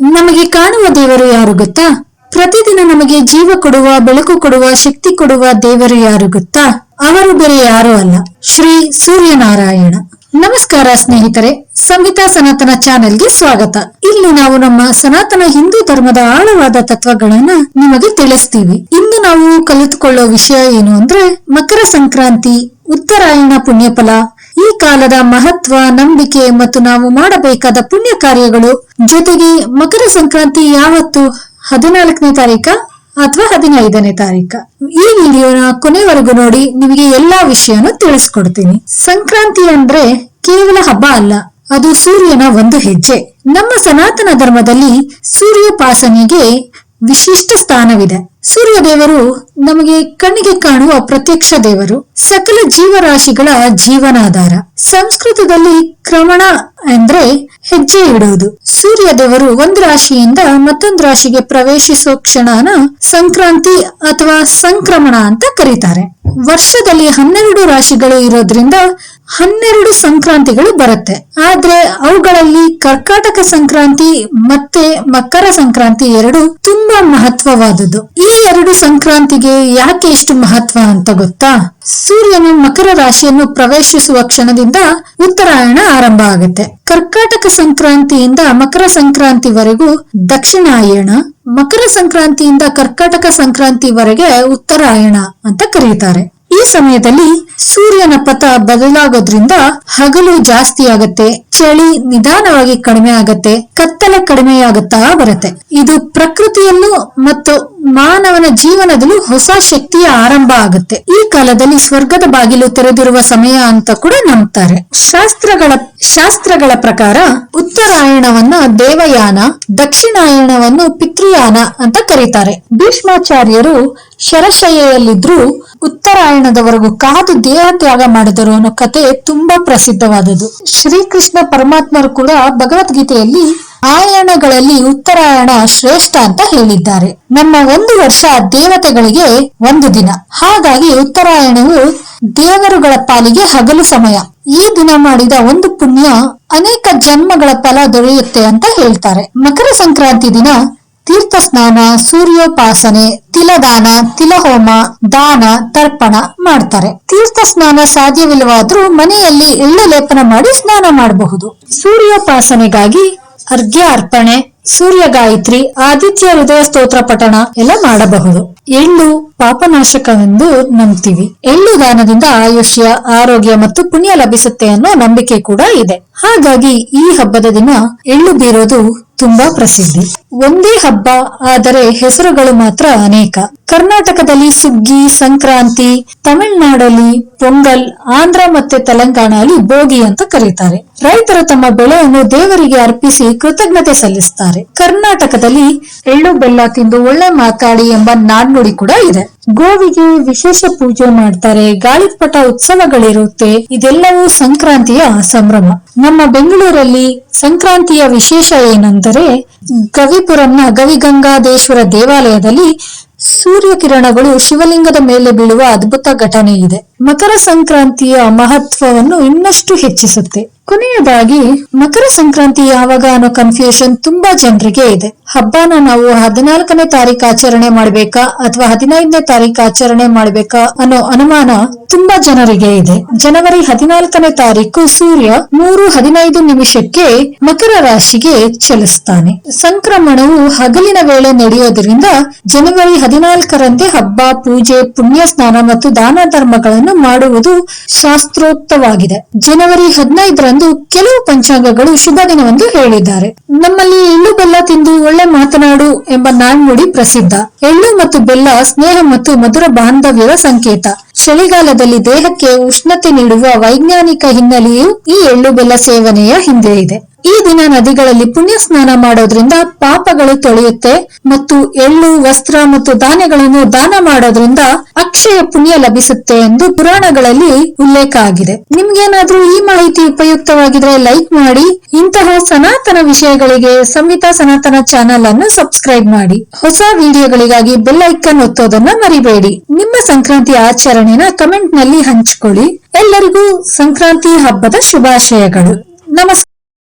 ನಮಗೆ ಕಾಣುವ ದೇವರು ಯಾರು ಗೊತ್ತಾ? ಪ್ರತಿದಿನ ನಮಗೆ ಜೀವ ಕೊಡುವ, ಬೆಳಕು ಕೊಡುವ, ಶಕ್ತಿ ಕೊಡುವ ದೇವರು ಯಾರು ಗೊತ್ತಾ? ಅವರು ಬೇರೆ ಯಾರು ಅಲ್ಲ. ಶ್ರೀ ಸೂರ್ಯನಾರಾಯಣ. ನಮಸ್ಕಾರ ಸ್ನೇಹಿತರೆ ಸಂಹಿತಾ ಸನಾತನ ಚಾನೆಲ್ಗೆ ಸ್ವಾಗತ. ಇಲ್ಲಿ ನಾವು ನಮ್ಮ ಸನಾತನ ಹಿಂದೂ ಧರ್ಮದ ಆಳವಾದ ತತ್ವಗಳನ್ನ ನಿಮಗೆ ತಿಳಿಸ್ತೀವಿ. ಇಂದು ನಾವು ಕಲಿತುಕೊಳ್ಳೋ ವಿಷಯ ಏನು ಅಂದ್ರೆ ಮಕರ ಸಂಕ್ರಾಂತಿ, ಉತ್ತರಾಯಣ ಪುಣ್ಯಫಲ ಈ ಕಾಲದ ಮಹತ್ವ, ನಂಬಿಕೆ ಮತ್ತು ನಾವು ಮಾಡಬೇಕಾದ ಪುಣ್ಯ ಕಾರ್ಯಗಳು ಜೊತೆಗೆ ಮಕರ ಸಂಕ್ರಾಂತಿ ಯಾವತ್ತು ಹದಿನಾಲ್ಕನೇ ತಾರೀಕ ಅಥವಾ ಹದಿನೈದನೇ ತಾರೀಕ? ಈ ವಿಡಿಯೋನ ಕೊನೆವರೆಗೂ ನೋಡಿ, ನಿಮಗೆ ಎಲ್ಲಾ ವಿಷಯನೂ ತಿಳಿಸ್ಕೊಡ್ತೀನಿ. ಸಂಕ್ರಾಂತಿ ಅಂದ್ರೆ ಕೇವಲ ಹಬ್ಬ ಅಲ್ಲ, ಅದು ಸೂರ್ಯನ ಒಂದು ಹೆಜ್ಜೆ. ನಮ್ಮ ಸನಾತನ ಧರ್ಮದಲ್ಲಿ ಸೂರ್ಯೋಪಾಸನೆಗೆ ವಿಶಿಷ್ಟ ಸ್ಥಾನವಿದೆ. ಸೂರ್ಯ ದೇವರು ನಮಗೆ ಕಣ್ಣಿಗೆ ಕಾಣುವ ಪ್ರತ್ಯಕ್ಷ ದೇವರು, ಸಕಲ ಜೀವರಾಶಿಗಳ ಜೀವನಾಧಾರ. ಸಂಸ್ಕೃತದಲ್ಲಿ ಕ್ರಮಣ ಅಂದ್ರೆ ಹೆಜ್ಜೆ ಇಡುವುದು. ಸೂರ್ಯ ದೇವರು ಒಂದು ರಾಶಿಯಿಂದ ಮತ್ತೊಂದು ರಾಶಿಗೆ ಪ್ರವೇಶಿಸೋ ಕ್ಷಣನ ಸಂಕ್ರಾಂತಿ ಅಥವಾ ಸಂಕ್ರಮಣ ಅಂತ ಕರೀತಾರೆ. ವರ್ಷದಲ್ಲಿ ಹನ್ನೆರಡು ರಾಶಿಗಳು ಇರೋದ್ರಿಂದ ಹನ್ನೆರಡು ಸಂಕ್ರಾಂತಿಗಳು ಬರುತ್ತೆ. ಆದ್ರೆ ಅವುಗಳಲ್ಲಿ ಕರ್ಕಾಟಕ ಸಂಕ್ರಾಂತಿ ಮತ್ತೆ ಮಕರ ಸಂಕ್ರಾಂತಿ ಎರಡು ತುಂಬಾ ಮಹತ್ವವಾದದ್ದು. ಈ ಎರಡು ಸಂಕ್ರಾಂತಿಗೆ ಯಾಕೆ ಇಷ್ಟು ಮಹತ್ವ ಅಂತ ಗೊತ್ತಾ? ಸೂರ್ಯನು ಮಕರ ರಾಶಿಯನ್ನು ಪ್ರವೇಶಿಸುವ ಕ್ಷಣದಿಂದ ಉತ್ತರಾಯಣ ಆರಂಭ ಆಗುತ್ತೆ. ಕರ್ಕಾಟಕ ಸಂಕ್ರಾಂತಿಯಿಂದ ಮಕರ ಸಂಕ್ರಾಂತಿವರೆಗೂ ದಕ್ಷಿಣಾಯಣ, ಮಕರ ಸಂಕ್ರಾಂತಿಯಿಂದ ಕರ್ಕಾಟಕ ಸಂಕ್ರಾಂತಿವರೆಗೆ ಉತ್ತರಾಯಣ ಅಂತ ಕರೀತಾರೆ. ಈ ಸಮಯದಲ್ಲಿ ಸೂರ್ಯನ ಪಥ ಬದಲಾಗೋದ್ರಿಂದ ಹಗಲು ಜಾಸ್ತಿ ಆಗತ್ತೆ, ಚಳಿ ನಿಧಾನವಾಗಿ ಕಡಿಮೆ ಆಗತ್ತೆ, ಕತ್ತಲೆ ಕಡಿಮೆಯಾಗುತ್ತಾ ಬರುತ್ತೆ. ಇದು ಪ್ರಕೃತಿಯಲ್ಲೂ ಮತ್ತು ಮಾನವನ ಜೀವನದಲ್ಲೂ ಹೊಸ ಶಕ್ತಿಯ ಆರಂಭ ಆಗುತ್ತೆ. ಈ ಕಾಲದಲ್ಲಿ ಸ್ವರ್ಗದ ಬಾಗಿಲು ತೆರೆದಿರುವ ಸಮಯ ಅಂತ ಕೂಡ ನಂಬ್ತಾರೆ. ಶಾಸ್ತ್ರಗಳ ಶಾಸ್ತ್ರಗಳ ಪ್ರಕಾರ ಉತ್ತರಾಯಣವನ್ನ ದೇವಯಾನ, ದಕ್ಷಿಣಾಯಣವನ್ನು ಪಿತೃಯಾನ ಅಂತ ಕರೀತಾರೆ. ಭೀಷ್ಮಾಚಾರ್ಯರು ಶರಶಯ್ಯೆಯಲ್ಲಿದ್ರು ಉತ್ತರಾಯಣದವರೆಗೂ ಕಾದು ದೇಹ ತ್ಯಾಗ ಮಾಡಿದರು ಅನ್ನೋ ಕತೆ ತುಂಬಾ ಪ್ರಸಿದ್ಧವಾದದ್ದು. ಶ್ರೀಕೃಷ್ಣ ಪರಮಾತ್ಮರು ಕೂಡ ಭಗವದ್ಗೀತೆಯಲ್ಲಿ ಆಯಣಗಳಲ್ಲಿ ಉತ್ತರಾಯಣ ಶ್ರೇಷ್ಠ ಅಂತ ಹೇಳಿದ್ದಾರೆ. ನಮ್ಮ ಒಂದು ವರ್ಷ ದೇವತೆಗಳಿಗೆ ಒಂದು ದಿನ. ಹಾಗಾಗಿ ಉತ್ತರಾಯಣವು ದೇವರುಗಳ ಪಾಲಿಗೆ ಹಗಲು ಸಮಯ. ಈ ದಿನ ಮಾಡಿದ ಒಂದು ಪುಣ್ಯ ಅನೇಕ ಜನ್ಮಗಳ ಫಲ ದೊರೆಯುತ್ತೆ ಅಂತ ಹೇಳ್ತಾರೆ. ಮಕರ ಸಂಕ್ರಾಂತಿ ದಿನ ತೀರ್ಥ ಸ್ನಾನ ಸೂರ್ಯೋಪಾಸನೆ, ತಿಲದಾನ, ತಿಲಹೋಮ, ದಾನ, ತರ್ಪಣ ಮಾಡ್ತಾರೆ. ತೀರ್ಥ ಸ್ನಾನ ಸಾಧ್ಯವಿಲ್ಲವಾದ್ರೂ ಮನೆಯಲ್ಲಿ ಎಳ್ಳು ಲೇಪನ ಮಾಡಿ ಸ್ನಾನ ಮಾಡಬಹುದು. ಸೂರ್ಯೋಪಾಸನೆಗಾಗಿ ಅರ್ಘ್ಯ ಅರ್ಪಣೆ, ಸೂರ್ಯ ಗಾಯತ್ರಿ, ಆದಿತ್ಯ ಹೃದಯ ಸ್ತೋತ್ರ ಪಠಣ ಎಲ್ಲ ಮಾಡಬಹುದು. ಎಳ್ಳು ಪಾಪನಾಶಕವೆಂದು ನಂಬ್ತೀವಿ. ಎಳ್ಳು ದಾನದಿಂದ ಆಯುಷ್ಯ, ಆರೋಗ್ಯ ಮತ್ತು ಪುಣ್ಯ ಲಭಿಸುತ್ತೆ ಅನ್ನೋ ನಂಬಿಕೆ ಕೂಡ ಇದೆ. ಹಾಗಾಗಿ ಈ ಹಬ್ಬದ ದಿನ ಎಳ್ಳು ಬೀರೋದು ತುಂಬಾ ಪ್ರಸಿದ್ಧಿ. ಒಂದೇ ಹಬ್ಬ ಆದರೆ ಹೆಸರುಗಳು ಮಾತ್ರ ಅನೇಕ. ಕರ್ನಾಟಕದಲ್ಲಿ ಸುಗ್ಗಿ, ಸಂಕ್ರಾಂತಿ, ತಮಿಳುನಾಡಲ್ಲಿ ಪೊಂಗಲ್, ಆಂಧ್ರ ಮತ್ತೆ ತೆಲಂಗಾಣದಲ್ಲಿ ಬೋಗಿ ಅಂತ ಕರೀತಾರೆ. ರೈತರು ತಮ್ಮ ಬೆಳೆಯನ್ನು ದೇವರಿಗೆ ಅರ್ಪಿಸಿ ಕೃತಜ್ಞತೆ ಸಲ್ಲಿಸ್ತಾರೆ. ಕರ್ನಾಟಕದಲ್ಲಿ ಎಳ್ಳು ಬೆಲ್ಲ ತಿಂದು ಒಳ್ಳೆ ಮಾತಾಡಿ ಎಂಬ ನಾಣ್ಣುಡಿ ಕೂಡ ಇದೆ. ಗೋವಿಗೆ ವಿಶೇಷ ಪೂಜೆ ಮಾಡ್ತಾರೆ. ಗಾಳಿಪಟ ಉತ್ಸವಗಳಿರುತ್ತೆ. ಇದೆಲ್ಲವೂ ಸಂಕ್ರಾಂತಿಯ ಸಂಭ್ರಮ. ನಮ್ಮ ಬೆಂಗಳೂರಲ್ಲಿ ಸಂಕ್ರಾಂತಿಯ ವಿಶೇಷ ಏನೆಂದರೆ ಗವಿಪುರಂನ ಗವಿಗಂಗಾದೇಶ್ವರ ದೇವಾಲಯದಲ್ಲಿ ಸೂರ್ಯ ಕಿರಣಗಳು ಶಿವಲಿಂಗದ ಮೇಲೆ ಬೀಳುವ ಅದ್ಭುತ ಘಟನೆ ಇದೆ ಮಕರ ಸಂಕ್ರಾಂತಿಯ ಮಹತ್ವವನ್ನು ಇನ್ನಷ್ಟು ಹೆಚ್ಚಿಸುತ್ತೆ. ಕೊನೆಯದಾಗಿ, ಮಕರ ಸಂಕ್ರಾಂತಿ ಯಾವಾಗ ಅನ್ನೋ ಕನ್ಫ್ಯೂಷನ್ ತುಂಬಾ ಜನರಿಗೆ ಇದೆ. ಹಬ್ಬನ ನಾವು ಹದಿನಾಲ್ಕನೇ ತಾರೀಕು ಆಚರಣೆ ಮಾಡ್ಬೇಕಾ ಅಥವಾ ಹದಿನೈದನೇ ತಾರೀಕು ಆಚರಣೆ ಮಾಡ್ಬೇಕಾ ಅನ್ನೋ ಅನುಮಾನ ತುಂಬಾ ಜನರಿಗೆ ಇದೆ. ಜನವರಿ ಹದಿನಾಲ್ಕನೇ ತಾರೀಕು ಸೂರ್ಯ ಮೂರು ಹದಿನೈದು ನಿಮಿಷಕ್ಕೆ ಮಕರ ರಾಶಿಗೆ ಚಲಿಸ್ತಾನೆ. ಸಂಕ್ರಮಣವು ಹಗಲಿನ ವೇಳೆ ನಡೆಯೋದ್ರಿಂದ ಜನವರಿ ಹದಿನಾಲ್ಕರಂದೇ ಹಬ್ಬ, ಪೂಜೆ, ಪುಣ್ಯ ಸ್ನಾನ ಮತ್ತು ದಾನ ಧರ್ಮಗಳನ್ನು ಮಾಡುವುದು ಶಾಸ್ತ್ರೋಕ್ತವಾಗಿದೆ. ಜನವರಿ ಹದಿನೈದರಂದು ಕೆಲವು ಪಂಚಾಂಗಗಳು ಶುಭ ದಿನವೆಂದು ಹೇಳಿದ್ದಾರೆ. ನಮ್ಮಲ್ಲಿ ಎಳ್ಳು, ಬೆಲ್ಲ ತಿಂದು ಒಳ್ಳೆ ಮಾತನಾಡು ಎಂಬ ನಾಣ್ಮುಡಿ ಪ್ರಸಿದ್ಧ. ಎಳ್ಳು ಮತ್ತು ಬೆಲ್ಲ ಸ್ನೇಹ ಮತ್ತು ಮಧುರ ಬಾಂಧವ್ಯದ ಸಂಕೇತ. ಚಳಿಗಾಲದಲ್ಲಿ ದೇಹಕ್ಕೆ ಉಷ್ಣತೆ ನೀಡುವ ವೈಜ್ಞಾನಿಕ ಹಿನ್ನೆಲೆಯು ಈ ಎಳ್ಳು, ಬೆಲ್ಲ ಸೇವನೆಯ ಹಿಂದೆ ಇದೆ. ಈ ದಿನ ನದಿಗಳಲ್ಲಿ ಪುಣ್ಯ ಸ್ನಾನ ಮಾಡೋದ್ರಿಂದ ಪಾಪಗಳು ತೊಳೆಯುತ್ತೆ ಮತ್ತು ಎಳ್ಳು, ವಸ್ತ್ರ ಮತ್ತು ಧಾನ್ಯಗಳನ್ನು ದಾನ ಮಾಡೋದ್ರಿಂದ ಅಕ್ಷಯ ಪುಣ್ಯ ಲಭಿಸುತ್ತೆ ಎಂದು ಪುರಾಣಗಳಲ್ಲಿ ಉಲ್ಲೇಖ ಆಗಿದೆ. ನಿಮ್ಗೇನಾದ್ರೂ ಈ ಮಾಹಿತಿ ಉಪಯುಕ್ತವಾಗಿದ್ರೆ ಲೈಕ್ ಮಾಡಿ, ಇಂತಹ ಸನಾತನ ವಿಷಯಗಳಿಗೆ ಸಂಹಿತಾ ಸನಾತನ ಚಾನೆಲ್ ಅನ್ನು ಸಬ್ಸ್ಕ್ರೈಬ್ ಮಾಡಿ. ಹೊಸ ವಿಡಿಯೋಗಳಿಗಾಗಿ ಬೆಲ್ ಐಕನ್ ಒತ್ತೋದನ್ನ ಮರಿಬೇಡಿ. ನಿಮ್ಮ ಸಂಕ್ರಾಂತಿ ಆಚರಣೆನ ಕಮೆಂಟ್ನಲ್ಲಿ ಹಂಚಿಕೊಳ್ಳಿ. ಎಲ್ಲರಿಗೂ ಸಂಕ್ರಾಂತಿ ಹಬ್ಬದ ಶುಭಾಶಯಗಳು. ನಮಸ್ಕಾರ.